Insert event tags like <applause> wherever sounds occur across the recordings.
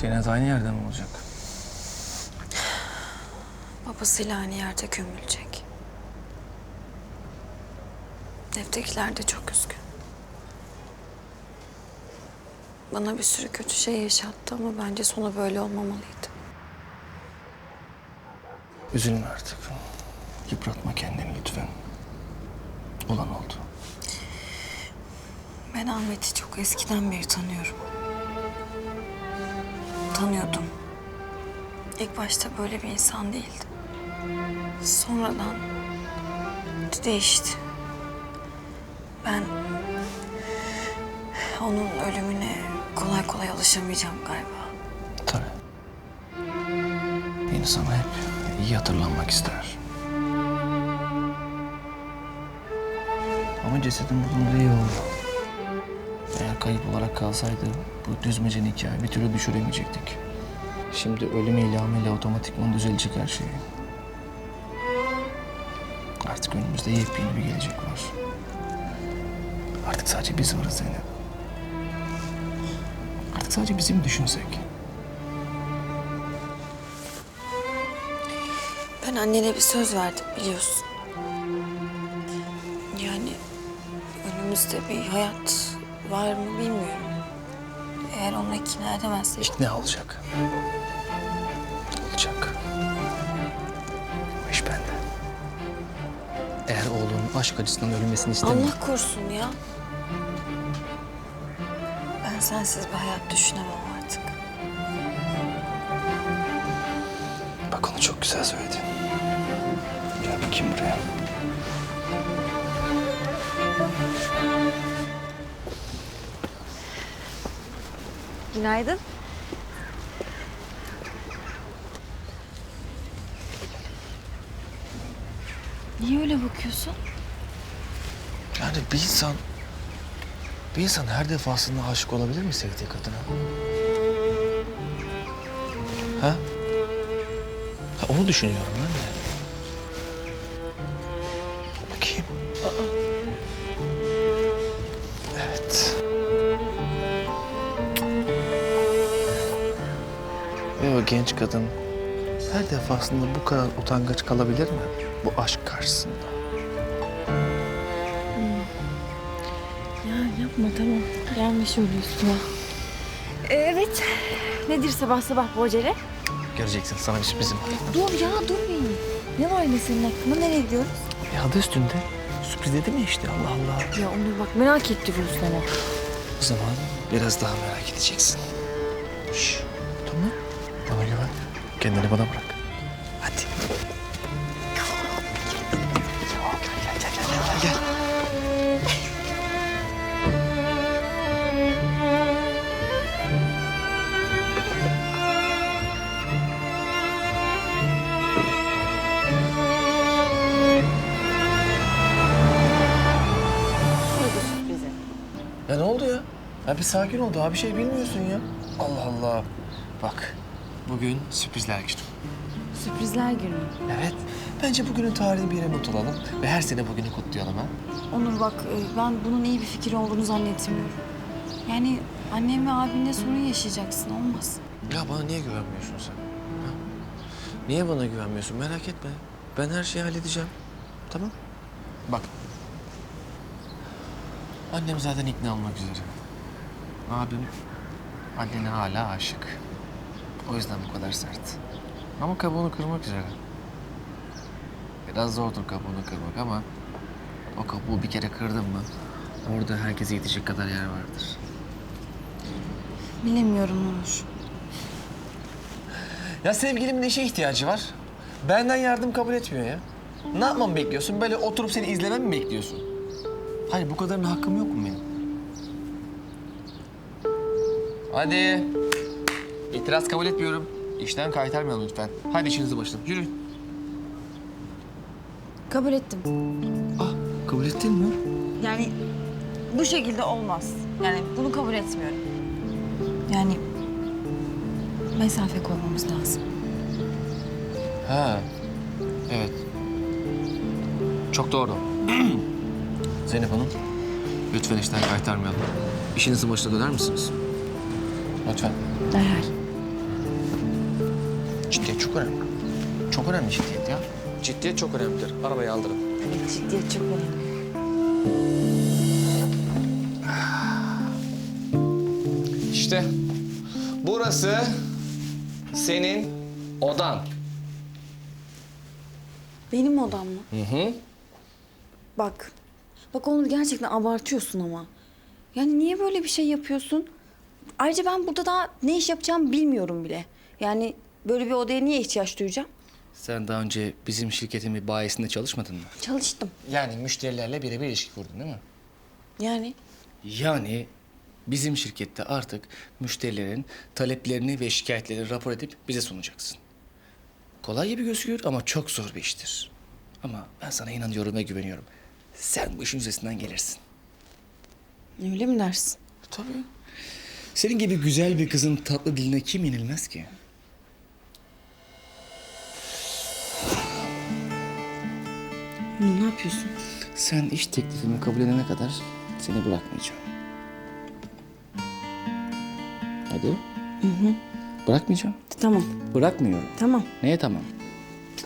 Cenaze aynı yerde mi olacak? Babasıyla aynı yerde gömülecek. Evdekiler de çok üzgün. Bana bir sürü kötü şey yaşattı ama bence sonu böyle olmamalıydı. Üzülme artık. Yıpratma kendini lütfen. Olan oldu. Ben Ahmet'i çok eskiden beri tanıyorum. Tanıyordum. İlk başta böyle bir insan değildi. Sonradan değişti. Ben onun ölümüne kolay kolay alışamayacağım galiba. Tabii. İnsan hep iyi hatırlanmak ister. Ama cesedin bulunduğu iyi oldu. Eğer kayıp olarak kalsaydı bu düzmecen hikaye bir türlü düşüremeyecektik. Şimdi ölüm ilamıyla otomatikman düzelecek her şey. Artık önümüzde yepyeni bir gelecek var. Artık sadece biz varız Zeynep. Artık sadece bizim düşünsek. Ben annene bir söz verdim biliyorsun. Yani önümüzde bir hayat var mı bilmiyorum. Eğer onu ikna edemezsek İkna olacak. Olacak. Bu iş bende. Eğer oğlunun aşk acısından ölmesini istemiyor. Allah korusun ya. Ben sensiz bir hayat düşünemem artık. Bak onu çok güzel söyledin. Gel bakayım buraya. Günaydın. Niye öyle bakıyorsun? Yani bir insan... Bir insan her defasında aşık olabilir mi sevdiği kadına? Ha? ha onu düşünüyorum ben de. Bakayım. Evet. Genç kadın her defasında bu kadar utangaç kalabilir mi? Bu aşk karşısında. Ya yapma tamam. Gelme şöyle üstüme. Ee, Evet. Nedir sabah sabah bu acele? Göreceksin sana bir sürprizim var. Dur ya dur bir. Ne var yine senin aklında? Nereye gidiyoruz? Ya adı üstünde. Sürpriz dedim ya işte Allah Allah. Ya Onur bak merak ettiriyorsun ama. O zaman biraz daha merak edeceksin. Şş, tamam. Bana güven. Kendini bana bırak. Hadi. Gel, gel, gel, gel, gel. Ya ne oldu ya? Ya bir sakin ol daha bir şey bilmiyorsun ya. Allah Allah. Bak bugün sürprizler günü. Sürprizler günü. Evet. Bence bugünün tarihini bir yere not alalım ve her sene bugünü kutlayalım ha. Onur bak e, ben bunun iyi bir fikir olduğunu zannetmiyorum. Yani annem ve abinle sorun yaşayacaksın olmaz. Ya bana niye güvenmiyorsun sen? Ha? Niye bana güvenmiyorsun? Merak etme. Ben her şeyi halledeceğim. Tamam? Bak. Annem zaten ikna olmak üzere. Abim annene hala aşık. O yüzden bu kadar sert. Ama kabuğunu kırmak üzere. Biraz zordur kabuğunu kırmak ama o kabuğu bir kere kırdın mı orada herkese yetecek kadar yer vardır. Bilemiyorum Onur. Ya sevgilimin işe ihtiyacı var. Benden yardım kabul etmiyor ya. Ne yapmamı bekliyorsun? Böyle oturup seni izlemem mi bekliyorsun? Hayır bu kadarına hakkım yok mu benim? Hadi. İtiraz kabul etmiyorum. İşten kaytarmayalım lütfen. Hadi işinizi başlayın. Yürüyün. Kabul ettim. Ah kabul ettin mi? Yani bu şekilde olmaz. Yani bunu kabul etmiyorum. Yani mesafe koymamız lazım. Ha. Evet. Çok doğru. <clears throat> Zeynep Hanım. Lütfen işten kaytarmayalım. İşinizin başına döner misiniz? Lütfen. Derhal. Önemli. Çok önemli ciddiyet ya. Ciddiyet çok önemlidir. Arabayı aldırın. Evet ciddiyet çok önemli. İşte burası senin odan. Benim odam mı? Hı hı. Bak. Bak Onur gerçekten abartıyorsun ama. Yani niye böyle bir şey yapıyorsun? Ayrıca ben burada daha ne iş yapacağımı bilmiyorum bile. Yani böyle bir odaya niye ihtiyaç duyacağım? Sen daha önce bizim şirketin bir bayisinde çalışmadın mı? Çalıştım. Yani müşterilerle birebir ilişki kurdun değil mi? Yani Yani bizim şirkette artık müşterilerin taleplerini ve şikayetlerini rapor edip bize sunacaksın. Kolay gibi gözüküyor ama çok zor bir iştir. Ama ben sana inanıyorum ve güveniyorum. Sen bu işin üstesinden gelirsin. öyle mi dersin? Tabii. Senin gibi güzel bir kızın tatlı diline kim yenilmez ki? Yapıyorsun? Sen iş teklifimi kabul edene kadar seni bırakmayacağım. Hadi. Hı hı. Bırakmayacağım. Tamam, Bırakmıyorum. tamam. Neye tamam?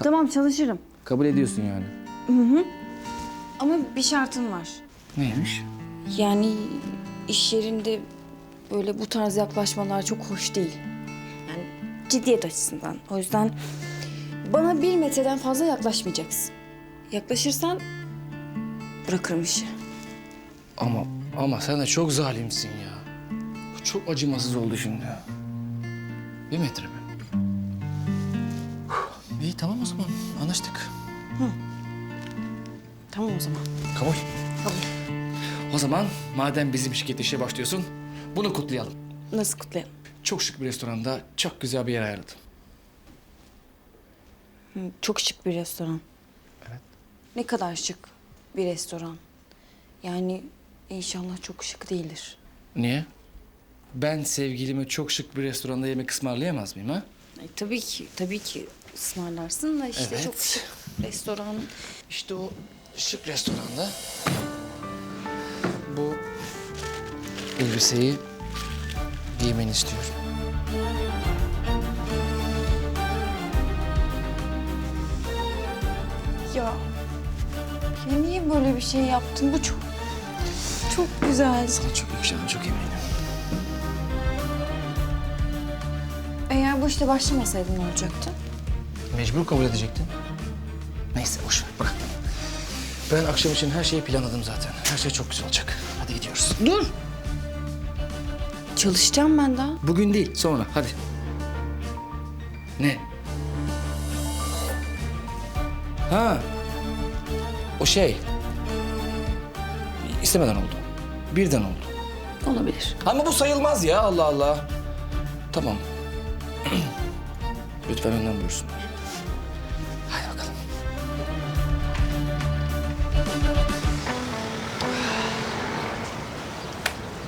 Tamam çalışırım. Kabul ediyorsun yani. Ama bir şartım var. Neymiş? Yani iş yerinde böyle bu tarz yaklaşmalar çok hoş değil. Yani ciddiyet açısından. O yüzden bana bir metreden fazla yaklaşmayacaksın. Yaklaşırsan bırakırım işi. Ama ama sen de çok zalimsin ya. Bu çok acımasız oldu şimdi. Bir metre mi? İyi tamam o zaman anlaştık. Tamam o zaman. Kabul. O zaman madem bizim şirkette işe başlıyorsun bunu kutlayalım. Nasıl kutlayalım? Çok şık bir restoranda çok güzel bir yer ayarladım. Hı, Çok şık bir restoran. Ne kadar şık bir restoran. Yani inşallah çok şık değildir. Niye? Ben sevgilime çok şık bir restoranda yemek ısmarlayamaz mıyım ha? Ay, tabii ki, tabii ki ısmarlarsın da işte Evet. çok şık restoran. İşte o şık restoranda bu elbiseyi giymeni istiyorum. Ya, ya niye böyle bir şey yaptın? Bu çok çok güzel. Sana çok yakışacağına çok eminim. Eğer bu işte başlamasaydın ne olacaktı? Mecbur kabul edecektin. Neyse boş ver bırak. Ben akşam için her şeyi planladım zaten. Her şey çok güzel olacak. Hadi gidiyoruz. Dur. Çalışacağım ben daha. Bugün değil sonra hadi. Ne? Ha. O şey. İstemeden oldu. Birden oldu. Olabilir. Ama bu sayılmaz ya Allah Allah. Tamam. <clears throat> Lütfen önden buyursunlar. Hadi bakalım.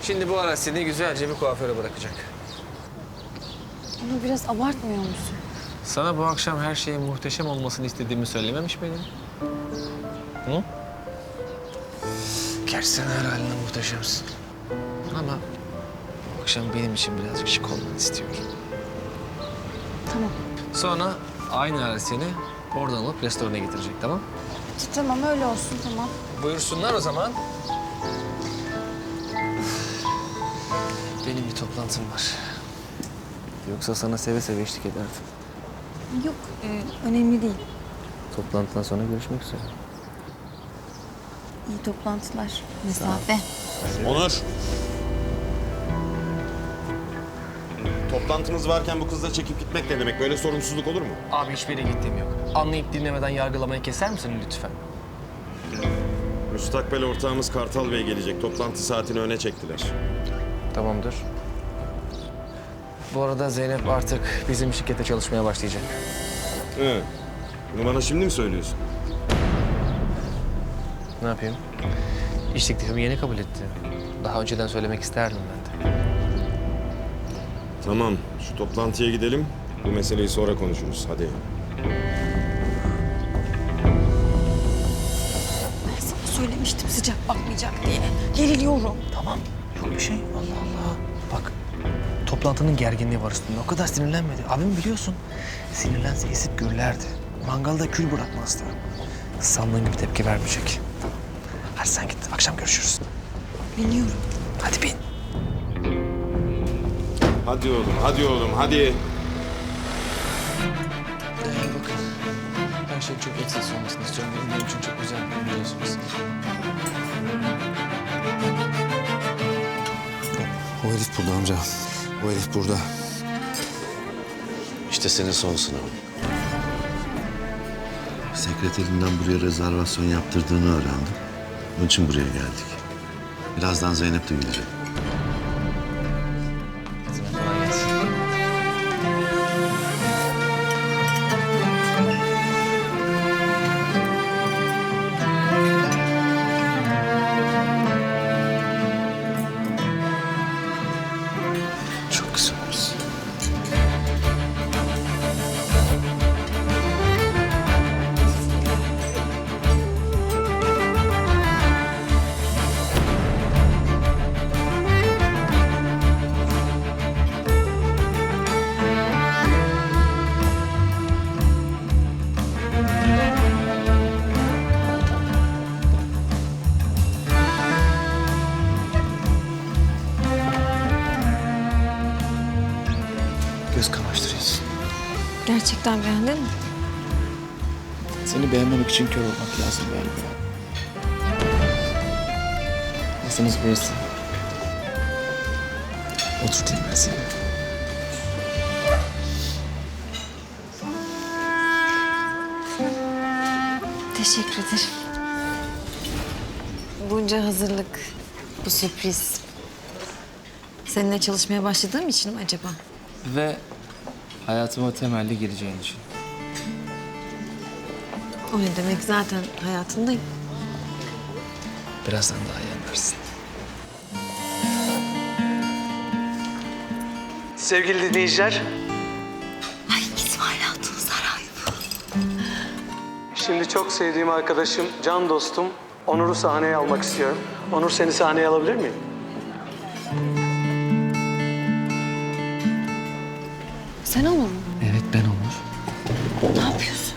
Şimdi bu ara seni güzelce bir kuaföre bırakacak. Bunu biraz abartmıyor musun? Sana bu akşam her şeyin muhteşem olmasını istediğimi söylememiş miydim? Hı? Gerçi sen her haline muhteşemsin. Ama bu akşam benim için birazcık şık olmanı istiyorum. Tamam. Sonra aynı ara seni oradan alıp restorana getirecek tamam? Tamam öyle olsun tamam. Buyursunlar o zaman. Benim bir toplantım var. Yoksa sana seve seve eşlik ederdim. Yok e, önemli değil. Toplantıdan sonra görüşmek üzere. İyi toplantılar. Mesafe. Onur. Toplantımız varken bu kızla çekip gitmek ne demek? Böyle sorumsuzluk olur mu? Abi hiçbir yere gittiğim yok. Anlayıp dinlemeden yargılamayı keser misin lütfen? Müstakbel ortağımız Kartal Bey gelecek. Toplantı saatini öne çektiler. Tamamdır. Bu arada Zeynep artık bizim şirkette çalışmaya başlayacak. Hı. Bunu bana şimdi mi söylüyorsun? Ne yapayım? İş teklifimi yeni kabul etti. Daha önceden söylemek isterdim ben de. Tamam. Şu toplantıya gidelim. Bu meseleyi sonra konuşuruz. Hadi. Ben sana söylemiştim sıcak bakmayacak diye. Geriliyorum. Tamam. Yok bir şey. Allah Allah. Bak toplantının gerginliği var üstünde. O kadar sinirlenmedi. Abim biliyorsun. Sinirlense esip gürlerdi. Mangalda kül bırakmazdı. Sandığın gibi tepki vermeyecek. Hadi sen git. Akşam görüşürüz. Biliyorum. Hadi bin. Hadi oğlum, hadi oğlum, hadi. bakın. Her şey çok eksiz olmasını istiyorum. Benim, için çok güzel bir biliyorsunuz. O herif burada amca. O herif burada. İşte senin son sınavın. Sekreterinden buraya rezervasyon yaptırdığını öğrendim. Onun için buraya geldik. Birazdan Zeynep de gelecek. Göz kamaştırıyorsun. Gerçekten beğendin mi? Seni beğenmemek için kör olmak lazım galiba. Masanız burası. Oturtayım ben seni. Teşekkür ederim. Bunca hazırlık, bu sürpriz. Seninle çalışmaya başladığım için mi acaba? Ve hayatıma temelli gireceğin için. O ne demek zaten hayatındayım. Birazdan daha iyi anlarsın. Sevgili dinleyiciler, Ay İsmail Hatun Saray bu. şimdi çok sevdiğim arkadaşım, can dostum Onur'u sahneye almak istiyorum. Onur seni sahneye alabilir miyim? Sen olur mu? Evet ben Onur. Ne yapıyorsun?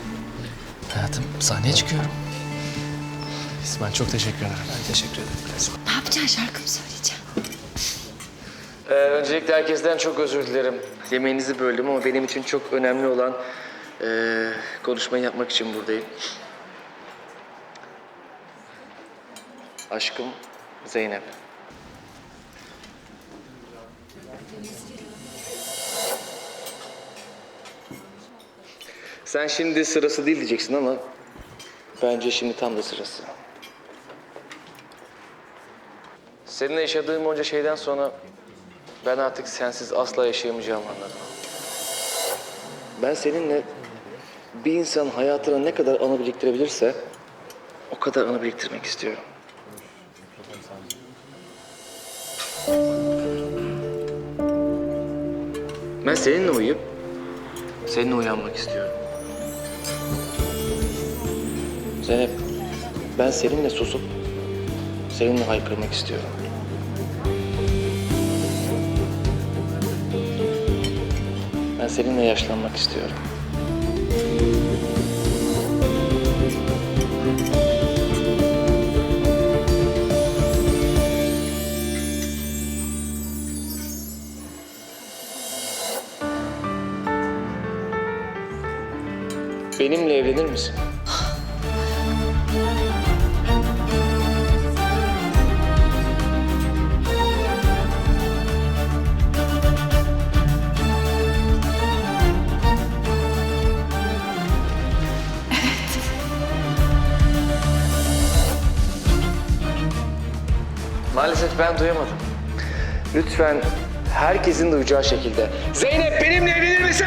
Hayatım sahneye çıkıyorum. İsmail çok teşekkür ederim. Ben teşekkür ederim. Ne yapacaksın? Şarkı mı söyleyeceksin? Ee, öncelikle herkesten çok özür dilerim. Yemeğinizi böldüm ama benim için çok önemli olan ee, konuşmayı yapmak için buradayım. Aşkım Zeynep. Sen şimdi sırası değil diyeceksin ama bence şimdi tam da sırası. Seninle yaşadığım onca şeyden sonra ben artık sensiz asla yaşayamayacağımı anladım. Ben seninle bir insan hayatına ne kadar anı biriktirebilirse o kadar anı biriktirmek istiyorum. Ben seninle uyuyup seninle uyanmak istiyorum. Zeynep, ben seninle susup seninle haykırmak istiyorum. Ben seninle yaşlanmak istiyorum. Benimle evlenir misin? Ben duyamadım. Lütfen herkesin duyacağı şekilde. Zeynep benimle evlenir misin?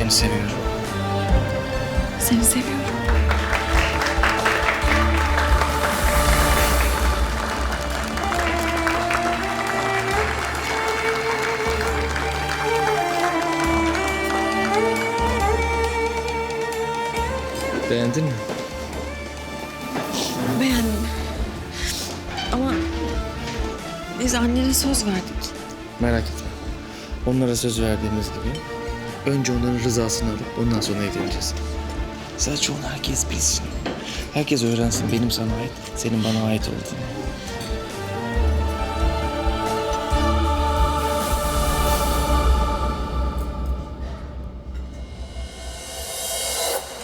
Seni seviyorum. Seni seviyorum. Beğendin mi? Beğendim. Ama biz annene söz verdik. Merak etme. Onlara söz verdiğimiz gibi önce onların rızasını alıp ondan sonra evleneceğiz. Sadece onu herkes bilsin. Herkes öğrensin benim sana ait, senin bana ait olduğunu.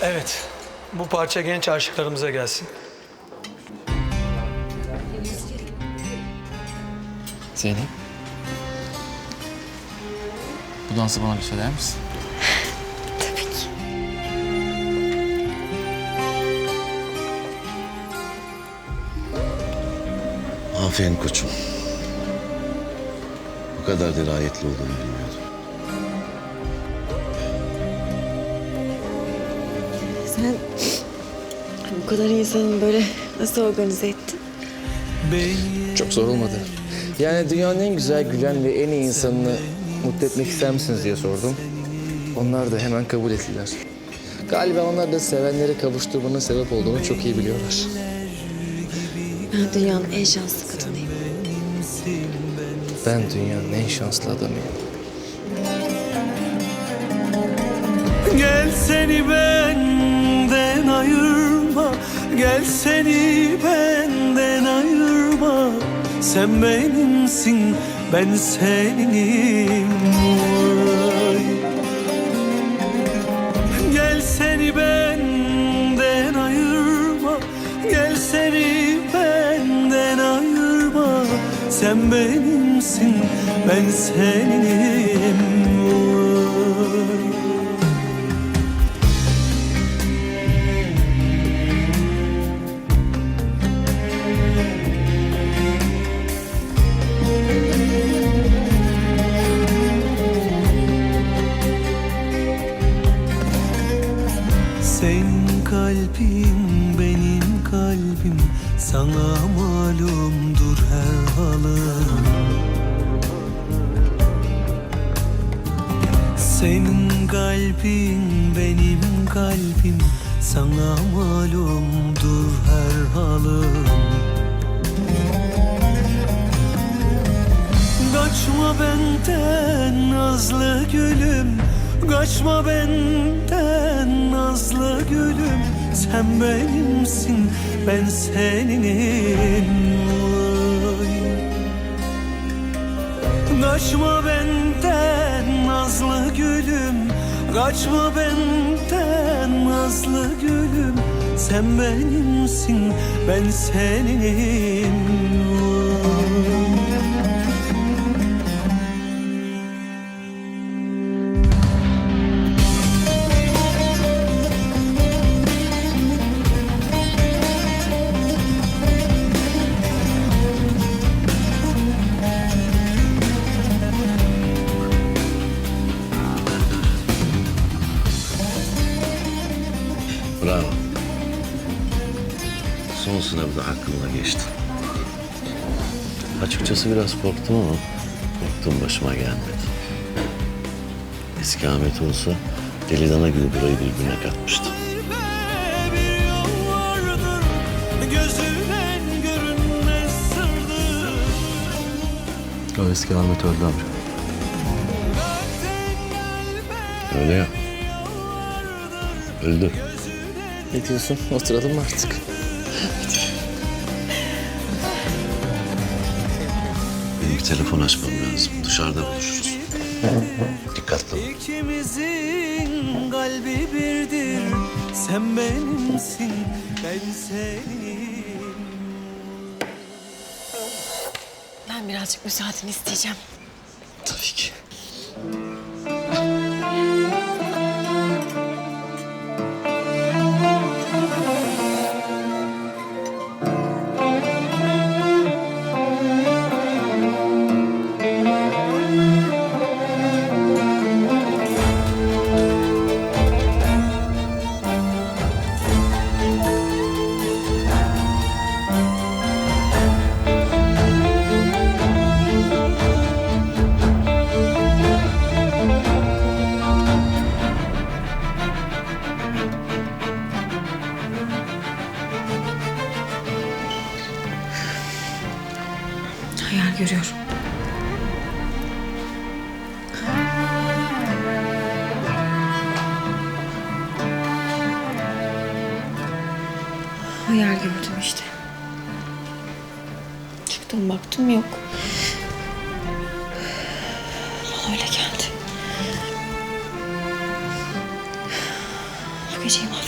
Evet. Bu parça genç aşıklarımıza gelsin. Zeynep. Bu dansı bana lütfeder misin? Aferin koçum. Bu kadar dirayetli olduğunu bilmiyordum. Sen bu kadar insanın böyle nasıl organize ettin? Çok zor olmadı. Yani dünyanın en güzel, gülen ve en iyi insanını mutlu etmek ister misiniz diye sordum. Onlar da hemen kabul ettiler. Galiba onlar da sevenleri kavuşturmanın sebep olduğunu çok iyi biliyorlar. Ben dünyanın en şanslı kadınıyım. Ben dünyanın en şanslı adamıyım. Gel seni benden ayırma Gel seni benden ayırma Sen benimsin ben seninim. Gel seni benden Sen benimsin ben seninim kalbin benim kalbim. Sana malumdur her halım. Kaçma benden nazlı gülüm. Kaçma benden nazlı gülüm. Sen benimsin ben seninim. Kaçma benden nazlı gülüm Kaçma benden nazlı gülüm? Sen benimsin ben seninim Açıkçası biraz korktum ama korktuğum başıma gelmedi. Eski Ahmet olsa deli dana gibi burayı birbirine katmıştı. O eski Ahmet öldü amca. Öyle ya. Öldü. Ne diyorsun? Oturalım mı artık? Telefon açmam lazım. Dışarıda buluşuruz. Dikkatli ol. İkimizin kalbi birdir Sen benimsin ben senin Ben birazcık müsaadeni isteyeceğim. Gördüm işte. Çıktım baktım yok. Bana öyle geldi. Bu geceyi mahvetme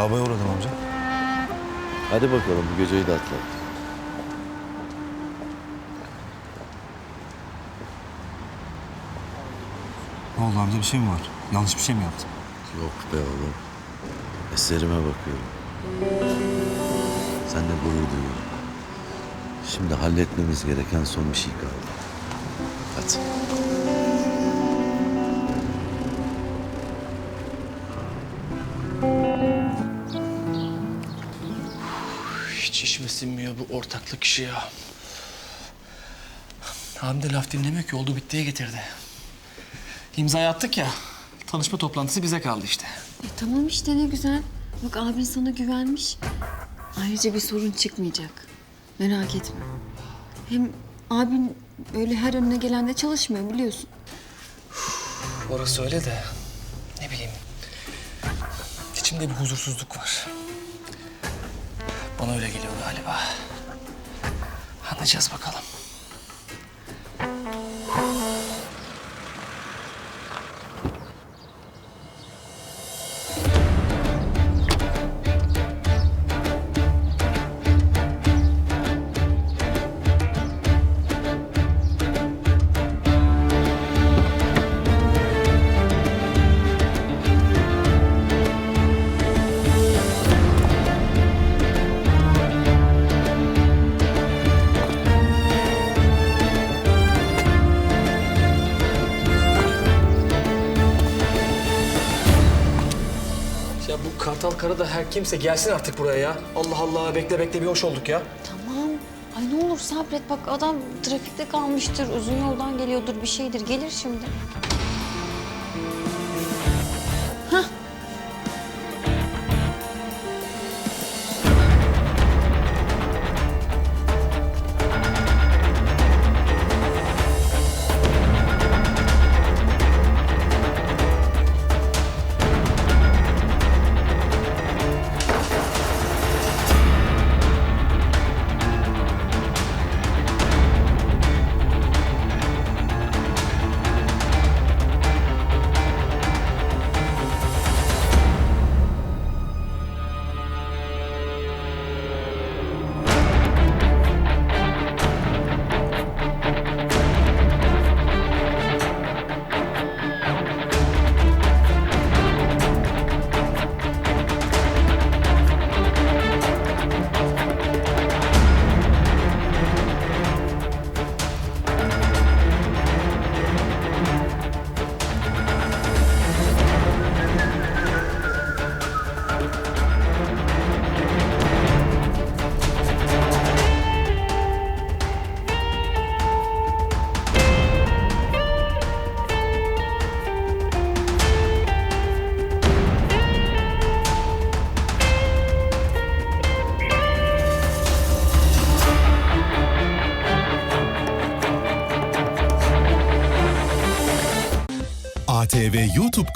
Lavaboya uğradım amca. Hadi bakalım bu geceyi de atlat. Ne oldu amca bir şey mi var? Yanlış bir şey mi yaptım? Yok be oğlum. Eserime bakıyorum. Seninle gurur duyuyorum. Şimdi halletmemiz gereken son bir şey kaldı. Hiç içime sinmiyor bu ortaklık işi ya. De laf dinlemiyor ki oldu bittiye getirdi. İmzayı attık ya. Tanışma toplantısı bize kaldı işte. E, tamam işte ne güzel. Bak abin sana güvenmiş. Ayrıca bir sorun çıkmayacak. Merak etme. Hem abin böyle her önüne gelende çalışmıyor biliyorsun. Orası öyle de ne bileyim. İçimde bir huzursuzluk var. Bana öyle geliyor galiba. Anlayacağız bakalım. Kara'da her kimse gelsin artık buraya ya. Allah Allah bekle bekle bir hoş olduk ya. Tamam. Ay ne olur sabret bak adam trafikte kalmıştır, uzun yoldan geliyordur bir şeydir. Gelir şimdi.